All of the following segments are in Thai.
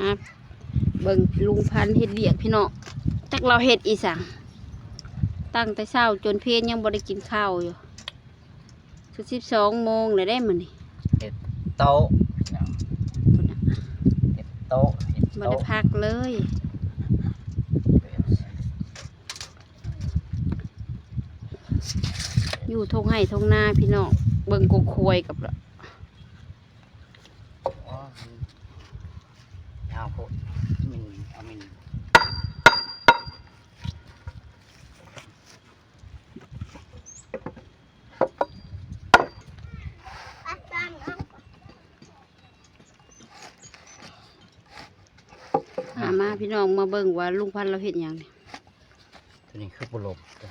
อะเบิ่งลุงพันธุ์เฮ็ดเวียกพี่น้องจักเราเฮ็ดอีสังตั้งแต่เช้าจนเพลนยังบ่ได้กินข้าวอยู่คือสิบสองโมงเลยได้มื้อนี้โต๊ะพุ่นน่ะเห็ดโต๊ะเห็ดบ่โต๊ะได้พักเลยอยู่ทงไห้ทงนาพี่น้องเบิ่งกกควยกับละ อ๋อมัน ยาวโพดมินเอามินหาพี่น้องมาเบิ่งว่าลุงพันธุ์เราเฮ็ดหยังนี่ตัวนี้คือบุลมตัว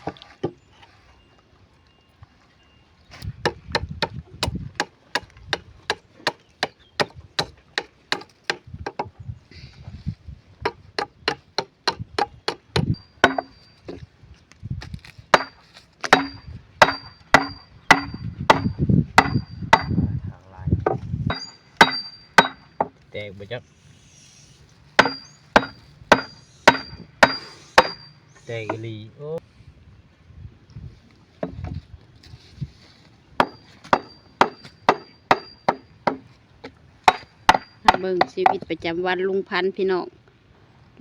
ทางลาย แตกไปจักแตกอีหลีโอ้มาเบิ่งชีวิตประจำวันลุงพันธุ์พี่น้อง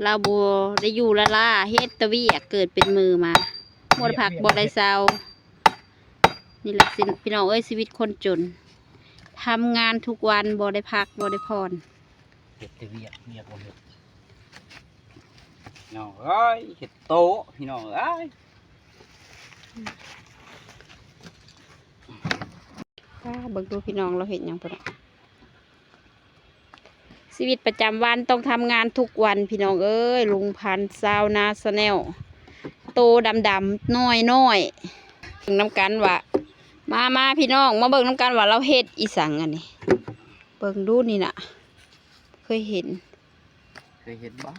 เราบ่ได้อยู่ละล่าเฮ็ดแตะเวียกเกิดเป็นมือมาบ่ได้พักบ่ได้เซานี่แหละสิพี่น้องเอ้ยชีวิตคนจนทำงานทุกวันบ่ได้พักบ่ได้พร เห็ดแต่เวียกเวียกบ่เห็ดน้องเอ้ยเห็ดโตพี่น้องเอ้ยป้าเบิ่งดูพี่น้องเราเห็นยังปะเนาชีวิตประจำวันต้องทำงานทุกวันพี่น้องเอ้ยลุงพันซาวนาสแนลโตดำดำน้อยน้อยเบิ่งน้ำกันว่ามามาพี่น้อง มาเบิ่งน้ำกันว่าเราเฮ็ดอีสังอันนี้ เบิ่งดูนี่น่ะ เคยเห็น เคยเห็นบ่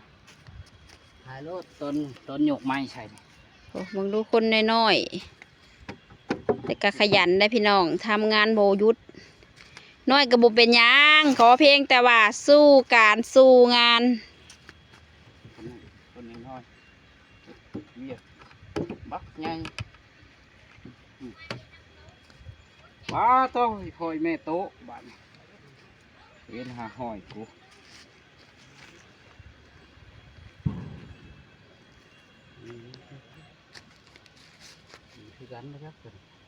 ถ่ายรถต้นต้นหยกไม้ใช่ไหมโอ้เบิ่งดูคนน้อยๆแต่ก็ขยันได้พี่น้องทำงานโบหยุดน้อยกระบุเป็นหยังขอเพียงแต่ว่าสู้การสู้งานต้นนี้ต้นนี้น้อยเวียกบักใหญ่อืมว้าต้องพ่อยแม่โตะบ้านเวียนหาหอยกู อืมคือกันนะครับ